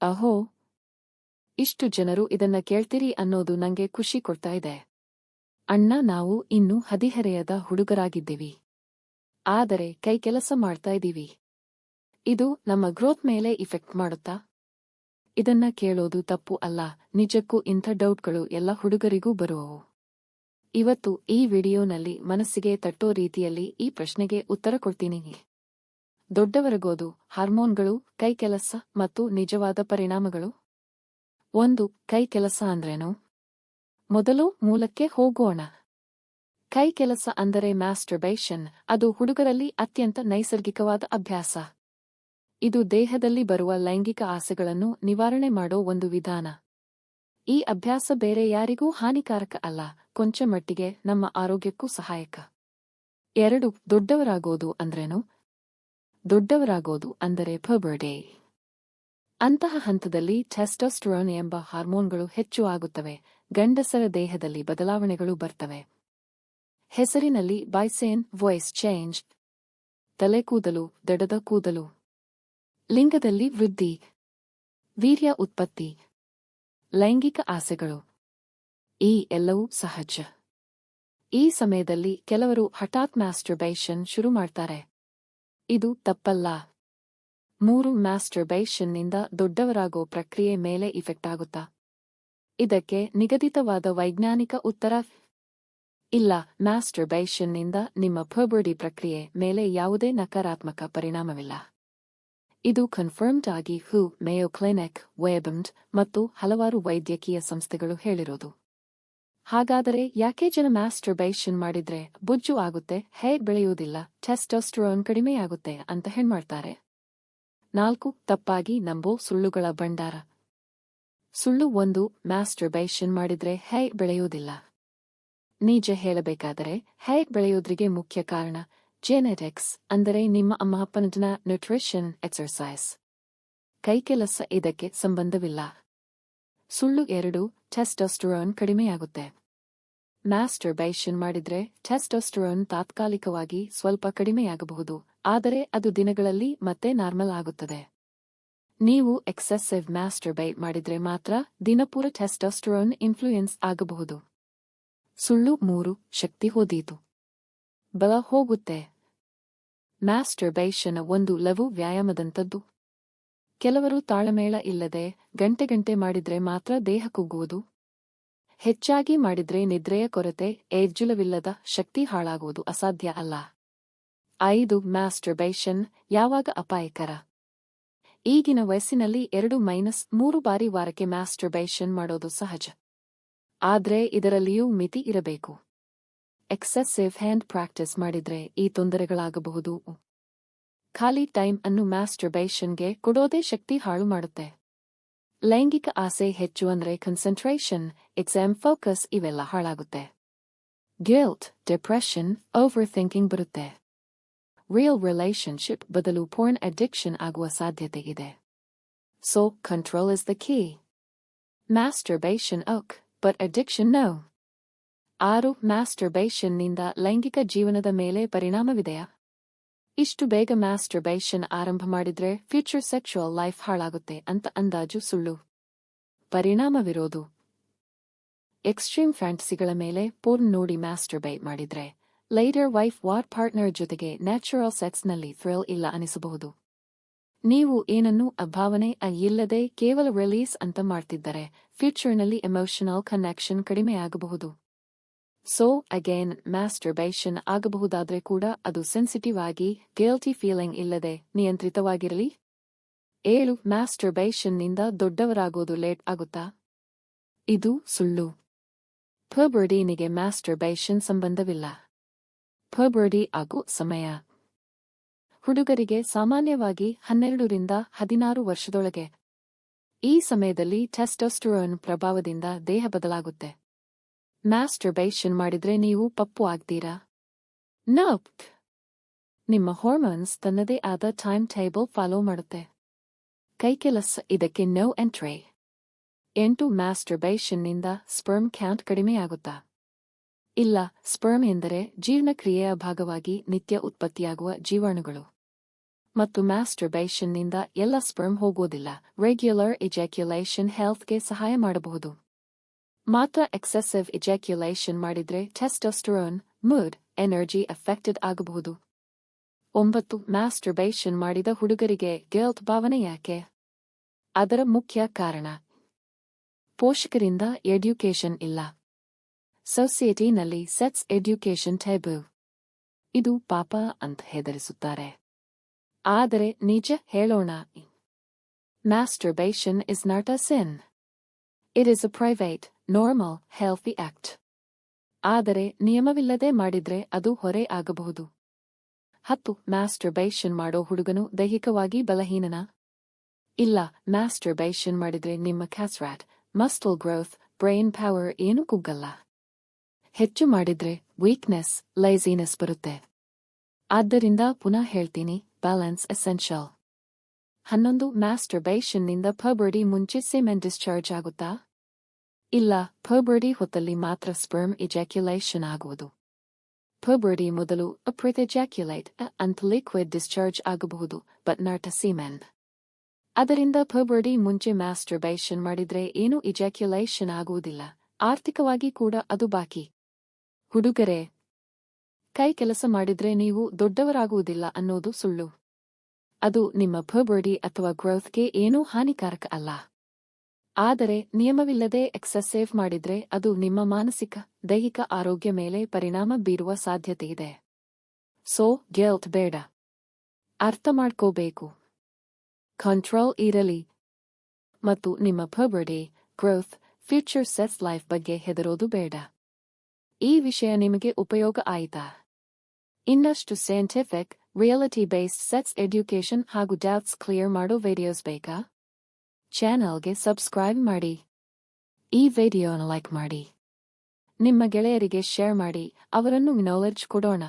ಅಹೋ, ಇಷ್ಟು ಜನರು ಇದನ್ನ ಕೇಳ್ತೀರಿ ಅನ್ನೋದು ನಂಗೆ ಖುಷಿ ಕೊಡ್ತಾ ಇದೆ. ಅಣ್ಣ, ನಾವು ಇನ್ನೂ ಹದಿಹರೆಯದ ಹುಡುಗರಾಗಿದ್ದೀವಿ. ಆದರೆ ಕೈ ಕೆಲಸ ಮಾಡ್ತಾ ಇದೀವಿ ಇದು ನಮ್ಮ ಗ್ರೋತ್ ಮೇಲೆ ಇಫೆಕ್ಟ್ ಮಾಡುತ್ತಾ? ಇದನ್ನ ಕೇಳೋದು ತಪ್ಪು ಅಲ್ಲ, ನಿಜಕ್ಕೂ ಇಂಥ ಡೌಟ್ಗಳು ಎಲ್ಲ ಹುಡುಗರಿಗೂ ಬರುವವು. ಇವತ್ತು ಈ ವಿಡಿಯೋನಲ್ಲಿ ಮನಸ್ಸಿಗೆ ತಟ್ಟೋ ರೀತಿಯಲ್ಲಿ ಈ ಪ್ರಶ್ನೆಗೆ ಉತ್ತರ ಕೊಡ್ತೀನಿ. ದೊಡ್ಡವರಗೋದು ಹಾರ್ಮೋನ್ಗಳು, ಕೈಕೆಲಸ ಮತ್ತು ನಿಜವಾದ ಪರಿಣಾಮಗಳು? ಒಂದು, ಕೈಕೆಲಸ ಅಂದ್ರೇನು? ಮೊದಲು ಮೂಲಕ್ಕೆ ಹೋಗೋಣ. ಕೈಕೆಲಸ ಅಂದರೆ ಮ್ಯಾಸ್ಟರ್ಬೇಷನ್ ಅದು ಹುಡುಗರಲ್ಲಿ ಅತ್ಯಂತ ನೈಸರ್ಗಿಕವಾದ ಅಭ್ಯಾಸ. ಇದು ದೇಹದಲ್ಲಿ ಬರುವ ಲೈಂಗಿಕ ಆಸೆಗಳನ್ನು ನಿವಾರಣೆ ಮಾಡೋ ಒಂದು ವಿಧಾನ. ಈ ಅಭ್ಯಾಸ ಬೇರೆ ಯಾರಿಗೂ ಹಾನಿಕಾರಕ ಅಲ್ಲ ಕೊಂಚ ಮಟ್ಟಿಗೆ ನಮ್ಮ ಆರೋಗ್ಯಕ್ಕೂ ಸಹಾಯಕ. ಎರಡು, ದೊಡ್ಡವರಾಗೋದು ಅಂದ್ರೇನು? ದೊಡ್ಡವರಾಗೋದು ಅಂದರೆ ಪಬರ್ಡೇ ಅಂತಹ ಹಂತದಲ್ಲಿ ಟೆಸ್ಟೋಸ್ಟರೋನ್ ಎಂಬ ಹಾರ್ಮೋನ್ಗಳು ಹೆಚ್ಚು ಆಗುತ್ತವೆ, ಗಂಡಸರ ದೇಹದಲ್ಲಿ ಬದಲಾವಣೆಗಳು ಬರ್ತವೆ. ಹೆಸರಿನಲ್ಲಿ ಬೈಸೇನ್ ವಾಯ್ಸ್ ಚೇಂಜ್ ತಲೆ ಕೂದಲು ದಡದ ಕೂದಲು, ಲಿಂಗದಲ್ಲಿ ವೃದ್ಧಿ, ವೀರ್ಯ ಉತ್ಪತ್ತಿ, ಲೈಂಗಿಕ ಆಸೆಗಳು, ಈ ಎಲ್ಲವೂ ಸಹಜ. ಈ ಸಮಯದಲ್ಲಿ ಕೆಲವರು ಹಠಾತ್ ಮ್ಯಾಸ್ಟರ್ಬೈಷನ್ ಶುರು ಮಾಡ್ತಾರೆ. ಇದು ತಪ್ಪಲ್ಲ. ಮೂರು ಮ್ಯಾಸ್ಟರ್ಬೈಷನ್ನಿಂದ ದೊಡ್ಡವರಾಗೋ ಪ್ರಕ್ರಿಯೆ ಮೇಲೆ ಇಫೆಕ್ಟ್ ಆಗುತ್ತಾ? ಇದಕ್ಕೆ ನಿಗದಿತವಾದ ವೈಜ್ಞಾನಿಕ ಉತ್ತರ ಇಲ್ಲ ಮ್ಯಾಸ್ಟರ್ಬೈಷನ್ನಿಂದ ನಿಮ್ಮ ಪರ್ಬರ್ಡಿ ಪ್ರಕ್ರಿಯೆ ಮೇಲೆ ಯಾವುದೇ ನಕಾರಾತ್ಮಕ ಪರಿಣಾಮವಿಲ್ಲ. ಇದು ಕನ್ಫರ್ಮ್ಡ್ ಆಗಿ ಹೂ ಮೇಯೋ ಕ್ಲಿನಿಕ್ ವೇಬಮ್ಡ್ ಮತ್ತು ಹಲವಾರು ವೈದ್ಯಕೀಯ ಸಂಸ್ಥೆಗಳು ಹೇಳಿರೋದು. ಹಾಗಾದರೆ ಯಾಕೆ ಜನ ಮ್ಯಾಸ್ಟರ್ಬೇಷನ್ ಮಾಡಿದ್ರೆ ಬುಜ್ಜು ಆಗುತ್ತೆ ಹೇ ಬೆಳೆಯುವುದಿಲ್ಲ ಟೆಸ್ಟೋಸ್ಟ್ರೋನ್ ಕಡಿಮೆಯಾಗುತ್ತೆ ಅಂತ ಹೆಣ್ಮಾಡ್ತಾರೆ. ನಾಲ್ಕು, ತಪ್ಪಾಗಿ ನಂಬೋ ಸುಳ್ಳುಗಳ ಭಂಡಾರ. ಸುಳ್ಳು ಒಂದು ಮ್ಯಾಸ್ಟರ್ಬೇಷನ್ ಮಾಡಿದ್ರೆ ಹೇಗ್ ಬೆಳೆಯುವುದಿಲ್ಲ. ನಿಜ ಹೇಳಬೇಕಾದರೆ, ಹೇಗ್ ಬೆಳೆಯೋದ್ರಿಗೆ ಮುಖ್ಯ ಕಾರಣ ಜೆನೆಟಿಕ್ಸ್ ಅಂದರೆ ನಿಮ್ಮ ಅಮ್ಮ ಅಪ್ಪನ ನ್ಯೂಟ್ರಿಷನ್ ಎಕ್ಸರ್ಸೈಸ್ ಕೈಕೆಲಸ ಇದಕ್ಕೆ ಸಂಬಂಧವಿಲ್ಲ. ಸುಳ್ಳು ಎರಡು ಟೆಸ್ಟೊಸ್ಟರೋನ್ ಕಡಿಮೆಯಾಗುತ್ತೆ. ಮ್ಯಾಸ್ಟರ್ಬೈಷನ್ ಮಾಡಿದ್ರೆ ಟೆಸ್ಟೊಸ್ಟರೋನ್ ತಾತ್ಕಾಲಿಕವಾಗಿ ಸ್ವಲ್ಪ ಕಡಿಮೆಯಾಗಬಹುದು, ಆದರೆ ಅದು ದಿನಗಳಲ್ಲಿ ಮತ್ತೆ ನಾರ್ಮಲ್ ಆಗುತ್ತದೆ. ನೀವು ಎಕ್ಸೆಸಿವ್ ಮ್ಯಾಸ್ಟರ್ಬೈಟ್ ಮಾಡಿದ್ರೆ ಮಾತ್ರ ದಿನಪೂರ ಟೆಸ್ಟೊಸ್ಟರೋನ್ ಇನ್ಫ್ಲೂಯೆನ್ಸ್ ಆಗಬಹುದು. ಸುಳ್ಳು ಮೂರು, ಶಕ್ತಿ ಹೋದೀತು. ಬಲ ಹೋಗುತ್ತೆ. ಮ್ಯಾಸ್ಟರ್ಬೈಷನ್ ಒಂದು ಲಘು ವ್ಯಾಯಾಮದಂಥದ್ದು. ಕೆಲವರು ತಾಳಮೇಳ ಇಲ್ಲದೆ ಗಂಟೆ ಗಂಟೆ ಮಾಡಿದ್ರೆ ಮಾತ್ರ ದೇಹ ಕುಗ್ಗುವುದು. ಹೆಚ್ಚಾಗಿ ಮಾಡಿದ್ರೆ ನಿದ್ರೆಯ ಕೊರತೆ, ಏರ್ಜುಲವಿಲ್ಲದ ಶಕ್ತಿ ಹಾಳಾಗುವುದು ಅಸಾಧ್ಯ ಅಲ್ಲ. ಐದು ಮ್ಯಾಸ್ಟರ್ಬೇಷನ್ ಯಾವಾಗ ಅಪಾಯಕರ? ಈಗಿನ ವಯಸ್ಸಿನಲ್ಲಿ ಎರಡು ಮೈನಸ್ ಮೂರು ಬಾರಿ ವಾರಕ್ಕೆ ಮ್ಯಾಸ್ಟರ್ಬೇಷನ್ ಮಾಡೋದು ಸಹಜ. ಆದ್ರೆ ಇದರಲ್ಲಿಯೂ ಮಿತಿ ಇರಬೇಕು. ಎಕ್ಸೆಸಿವ್ ಹ್ಯಾಂಡ್ ಪ್ರಾಕ್ಟೀಸ್ ಮಾಡಿದ್ರೆ ಈ ತೊಂದರೆಗಳಾಗಬಹುದು. ಖಾಲಿ ಟೈಮ್ ಅನ್ನು ಮ್ಯಾಸ್ಟರ್ಬೇಷನ್ಗೆ ಕೊಡೋದೇ ಶಕ್ತಿ ಹಾಳು ಮಾಡುತ್ತೆ. ಲೈಂಗಿಕ ಆಸೆ ಹೆಚ್ಚು ಅಂದ್ರೆ ಕನ್ಸಂಟ್ರೇಷನ್ ಎಕ್ಸಾಮ್ ಫೋಕಸ್ ಇವೆಲ್ಲ ಹಾಳಾಗುತ್ತೆ. ಗಿಲ್ಟ್ ಡಿಪ್ರೆಷನ್ ಓವರ್ ಥಿಂಕಿಂಗ್ ಬರುತ್ತೆ. ರಿಯಲ್ ರಿಲೇಶನ್ಶಿಪ್ ಬದಲು ಪೋರ್ನ್ ಅಡಿಕ್ಷನ್ ಆಗುವ ಸಾಧ್ಯತೆ ಇದೆ. So control is the key masturbation okay but addiction no ಆರು ಮ್ಯಾಸ್ಟರ್ಬೇಷನ್ನಿಂದ ಲೈಂಗಿಕ ಜೀವನದ ಮೇಲೆ ಪರಿಣಾಮವಿದೆಯಾ? ಇಷ್ಟು ಬೇಗ ಮ್ಯಾಸ್ಟರ್ಬೇಷನ್ ಆರಂಭ ಮಾಡಿದ್ರೆ ಫ್ಯೂಚರ್ ಸೆಕ್ಷುವಲ್ ಲೈಫ್ ಹಾಳಾಗುತ್ತೆ ಅಂತ ಅಂದಾಜು ಸುಳ್ಳು. ಪರಿಣಾಮವಿರೋದು ಎಕ್ಸ್ಟ್ರೀಮ್ ಫ್ಯಾಂಟಸಿಗಳ ಮೇಲೆ ಪೋರ್ನ್ ನೋಡಿ ಮ್ಯಾಸ್ಟರ್ಬೈಟ್ ಮಾಡಿದ್ರೆ ಲೈಡರ್ ವೈಫ್ ವಾರ್ ಪಾರ್ಟ್ನರ್ ಜೊತೆಗೆ ನ್ಯಾಚುರಲ್ ಸೆಕ್ಸ್ನಲ್ಲಿ ಥ್ರಿಲ್ ಇಲ್ಲ ಅನಿಸಬಹುದು. ನೀವು ಏನನ್ನೂ ಅಭಾವನೆ ಇಲ್ಲದೆ ಕೇವಲ ರಿಲೀಸ್ ಅಂತ ಮಾಡ್ತಿದ್ದರೆ ಫ್ಯೂಚರ್ನಲ್ಲಿ ಎಮೋಷನಲ್ ಕನೆಕ್ಷನ್ ಕಡಿಮೆಯಾಗಬಹುದು. ಸೊ ಅಗೇನ್ ಮ್ಯಾಸ್ಟರ್ಬೈಷನ್ ಆಗಬಹುದಾದ್ರೆ ಕೂಡ ಅದು ಸೆನ್ಸಿಟಿವ್ ಆಗಿ ಗಿಲ್ಟಿ ಫೀಲಿಂಗ್ ಇಲ್ಲದೆ ನಿಯಂತ್ರಿತವಾಗಿರಲಿ. ಏಳು ಮ್ಯಾಸ್ಟರ್ಬೈಷನ್ನಿಂದ ದೊಡ್ಡವರಾಗೋದು ಲೇಟ್ ಆಗುತ್ತಾ? ಇದು ಸುಳ್ಳು. ಫರ್ಬರ್ಡಿನಿಗೆ ಮ್ಯಾಸ್ಟರ್ಬೈಷನ್ ಸಂಬಂಧವಿಲ್ಲ. ಫರ್ಬರ್ಡಿ ಆಗೋ ಸಮಯ. ಹುಡುಗರಿಗೆ ಸಾಮಾನ್ಯವಾಗಿ ಹನ್ನೆರಡರಿಂದ ಹದಿನಾರು ವರ್ಷದೊಳಗೆ. ಈ ಸಮಯದಲ್ಲಿ ಟೆಸ್ಟೋಸ್ಟುರೋನ್ ಪ್ರಭಾವದಿಂದ ದೇಹ ಬದಲಾಗುತ್ತೆ. ಮ್ಯಾಸ್ಟರ್ಬೈಷನ್ ಮಾಡಿದ್ರೆ ನೀವು ಪಪ್ಪು ಆಗ್ತೀರಾ? ನಪ್ತ್ ನಿಮ್ಮ ಹಾರ್ಮೋನ್ಸ್ ತನ್ನದೇ ಆದ ಟೈಮ್ ಟೇಬಲ್ ಫಾಲೋ ಮಾಡುತ್ತೆ. ಕೈಕೆಲಸ ಇದಕ್ಕೆ ನೋ ಎಂಟ್ರೆ ಎಂಟು ಮ್ಯಾಸ್ಟರ್ಬೈಷನ್ನಿಂದ ಸ್ಪರ್ಮ್ ಕ್ಯಾಂಟ್ ಕಡಿಮೆಯಾಗುತ್ತಾ ಇಲ್ಲ ಸ್ಪರ್ಮ್ ಎಂದರೆ ಜೀರ್ಣಕ್ರಿಯೆಯ ಭಾಗವಾಗಿ ನಿತ್ಯ ಉತ್ಪತ್ತಿಯಾಗುವ ಜೀವಾಣುಗಳು. ಮತ್ತು ಮ್ಯಾಸ್ಟರ್ಬೇಷನ್ನಿಂದ ಎಲ್ಲ ಸ್ಪರ್ಮ್ ಹೋಗೋದಿಲ್ಲ ರೆಗ್ಯುಲರ್ ಇಜಾಕ್ಯುಲೇಷನ್ ಹೆಲ್ತ್ಗೆ ಸಹಾಯ ಮಾಡಬಹುದು. ಮಾತ್ರ ಎಕ್ಸೆಸಿವ್ ಇಜಾಕ್ಯುಲೇಷನ್ ಮಾಡಿದ್ರೆ ಟೆಸ್ಟೋಸ್ಟರೋನ್ ಮೂಡ್ ಎನರ್ಜಿ ಅಫೆಕ್ಟೆಡ್ ಆಗಬಹುದು. ಒಂಬತ್ತು ಮ್ಯಾಸ್ಟರ್ಬೇಷನ್ ಮಾಡಿದ ಹುಡುಗರಿಗೆ ಗಿಲ್ಟ್ ಭಾವನೆ ಯಾಕೆ? ಅದರ ಮುಖ್ಯ ಕಾರಣ. ಪೋಷಕರಿಂದ ಎಡ್ಯುಕೇಷನ್ ಇಲ್ಲ. ಸೊಸೈಟಿನಲ್ಲಿ ಸೆಟ್ಸ್ ಎಡ್ಯುಕೇಷನ್ ಟೈಬು ಇದು ಪಾಪ ಅಂತ ಹೆದರಿಸುತ್ತಾರೆ. ಆದರೆ ನಿಜ ಹೇಳೋಣ. Masturbation is not a sin it is a private normal healthy act ಆದರೆ ನಿಯಮವಿಲ್ಲದೆ ಮಾಡಿದ್ರೆ ಅದು ಹೊರೆ ಆಗಬಹುದು. ಹತ್ತು ಮ್ಯಾಸ್ಟರ್ಬೇಷನ್ ಮಾಡೋ ಹುಡುಗನು ದೈಹಿಕವಾಗಿ ಬಲಹೀನನ? ಇಲ್ಲ ಮ್ಯಾಸ್ಟರ್ಬೇಷನ್ ಮಾಡಿದ್ರೆ ನಿಮ್ಮ ಕ್ಯಾಸ್ರಾಟ್ ಮಸ್ಟಲ್ ಗ್ರೋಥ್ ಬ್ರೈನ್ ಪವರ್ ಏನು ಕುಗ್ಗಲ್ಲ. ಹೆಚ್ಚು ಮಾಡಿದ್ರೆ ವೀಕ್ನೆಸ್ ಲೈಸಿನೆಸ್ ಬರುತ್ತೆ. ಆದ್ದರಿಂದ ಪುನಃ ಹೇಳ್ತೀನಿ ಬ್ಯಾಲೆನ್ಸ್ ಎಸೆನ್ಷಿಯಲ್ ಹನ್ನೊಂದು ಮ್ಯಾಸ್ಟರ್ಬೇಷನ್ನಿಂದ ಪಬರ್ಡಿ ಮುಂಚೆ ಸಿಮೆನ್ ಡಿಸ್ಚಾರ್ಜ್ ಆಗುತ್ತಾ? ಇಲ್ಲ ಪಬರ್ಡಿ ಹೊತ್ತಲ್ಲಿ ಮಾತ್ರ ಸ್ಪರ್ಮ್ ಇಜಾಕ್ಯುಲೇಷನ್ ಆಗುವುದು. ಪಬರ್ಡಿ ಮೊದಲು ಅಪ್ರಿತ್ ಎಜಾಕ್ಯುಲೇಟ್ ಅಂತ ಲಿಕ್ವಿಡ್ ಡಿಸ್ಚಾರ್ಜ್ ಆಗಬಹುದು ಬಟ್ ನಾಟ್ ಅ ಸಿಮೆನ್ ಅದರಿಂದ ಪಬರ್ಡಿ ಮುಂಚೆ ಮ್ಯಾಸ್ಟರ್ಬೇಷನ್ ಮಾಡಿದ್ರೆ ಏನೂ ಇಜಾಕ್ಯುಲೇಷನ್ ಆಗುವುದಿಲ್ಲ, ಆರ್ಥಿಕವಾಗಿ ಕೂಡ ಅದು ಬಾಕಿ. ಹುಡುಗರೇ, ಕೈ ಕೆಲಸ ಮಾಡಿದ್ರೆ ನೀವು ದೊಡ್ಡವರಾಗುವುದಿಲ್ಲ ಅನ್ನೋದು ಸುಳ್ಳು. ಅದು ನಿಮ್ಮ ಪಬರ್ಡಿ ಅಥವಾ ಗ್ರೋತ್ಗೆ ಏನೂ ಹಾನಿಕಾರಕ ಅಲ್ಲ. ಆದರೆ ನಿಯಮವಿಲ್ಲದೆ ಎಕ್ಸಸೈವ್ ಮಾಡಿದ್ರೆ ಅದು ನಿಮ್ಮ ಮಾನಸಿಕ, ದೈಹಿಕ ಆರೋಗ್ಯ ಮೇಲೆ ಪರಿಣಾಮ ಬೀರುವ ಸಾಧ್ಯತೆಯಿದೆ ಸೊ ಗೆಲ್ತ್ ಬೇಡ. ಅರ್ಥ ಮಾಡ್ಕೋಬೇಕು. ಕಂಟ್ರೋಲ್ ಇರಲಿ. ಮತ್ತು ನಿಮ್ಮ ಪಬರ್ಡಿ ಗ್ರೋತ್ ಫ್ಯೂಚರ್ ಸೆಸ್ ಲೈಫ್ ಬಗ್ಗೆ ಹೆದರೋದು ಬೇಡ. ಈ ವಿಷಯ ನಿಮಗೆ ಉಪಯೋಗ ಆಯಿತಾ? ಇನ್ನಷ್ಟು scientific reality based sex education ಹಾಗೂ ಡೌಟ್ಸ್ ಕ್ಲಿಯರ್ ಮಾಡೋ ವಿಡಿಯೋಸ್ ಬೇಕಾ? ಚಾನಲ್ಗೆ ಸಬ್ಸ್ಕ್ರೈಬ್ ಮಾಡಿ. ಈ ವಿಡಿಯೋನ ಲೈಕ್ ಮಾಡಿ. ನಿಮ್ಮ ಗೆಳೆಯರಿಗೆ ಶೇರ್ ಮಾಡಿ. ಅವರನ್ನು ನಾಲೆಡ್ಜ್ ಕೊಡೋಣ.